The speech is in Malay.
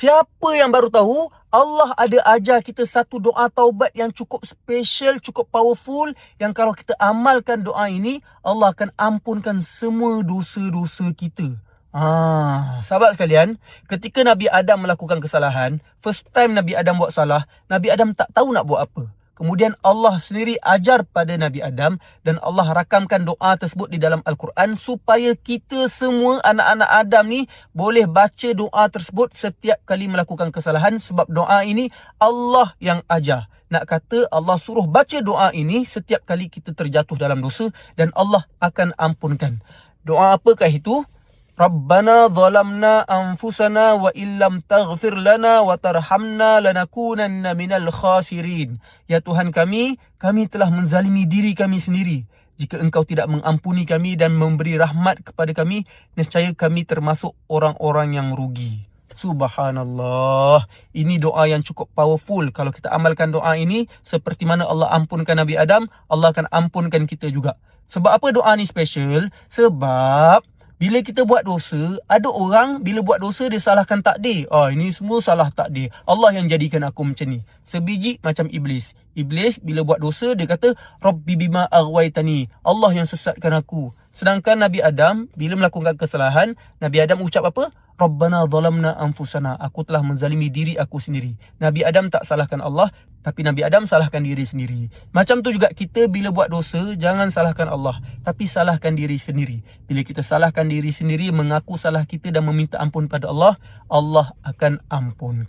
Siapa yang baru tahu, Allah ada ajar kita satu doa taubat yang cukup special, cukup powerful. Yang kalau kita amalkan doa ini, Allah akan ampunkan semua dosa-dosa kita. Ah, sahabat sekalian, ketika Nabi Adam melakukan kesalahan, first time Nabi Adam buat salah, Nabi Adam tak tahu nak buat apa. Kemudian Allah sendiri ajar pada Nabi Adam dan Allah rakamkan doa tersebut di dalam Al-Quran supaya kita semua anak-anak Adam ni boleh baca doa tersebut setiap kali melakukan kesalahan sebab doa ini Allah yang ajar. Nak kata Allah suruh baca doa ini setiap kali kita terjatuh dalam dosa dan Allah akan ampunkan. Doa apakah itu? Rabbana zalamna anfusana wa illam taghfir lana wa tarhamna lanakunanna minal khasirin. Ya Tuhan kami, kami telah menzalimi diri kami sendiri. Jika engkau tidak mengampuni kami dan memberi rahmat kepada kami, nescaya kami termasuk orang-orang yang rugi. Subhanallah. Ini doa yang cukup powerful. Kalau kita amalkan doa ini, seperti mana Allah ampunkan Nabi Adam, Allah akan ampunkan kita juga. Sebab apa doa ni special? Sebab bila kita buat dosa, ada orang bila buat dosa dia salahkan takdir. Ah ini semua salah takdir. Allah yang jadikan aku macam ni. Sebiji macam iblis. Iblis bila buat dosa dia kata Rabbi bima aghwaytani. Allah yang sesatkan aku. Sedangkan Nabi Adam bila melakukan kesalahan, Nabi Adam ucap apa? Rabbana zalamna anfusana. Aku telah menzalimi diri aku sendiri. Nabi Adam tak salahkan Allah, tapi Nabi Adam salahkan diri sendiri. Macam tu juga kita bila buat dosa, jangan salahkan Allah, tapi salahkan diri sendiri. Bila kita salahkan diri sendiri, mengaku salah kita dan meminta ampun pada Allah, Allah akan ampunkan.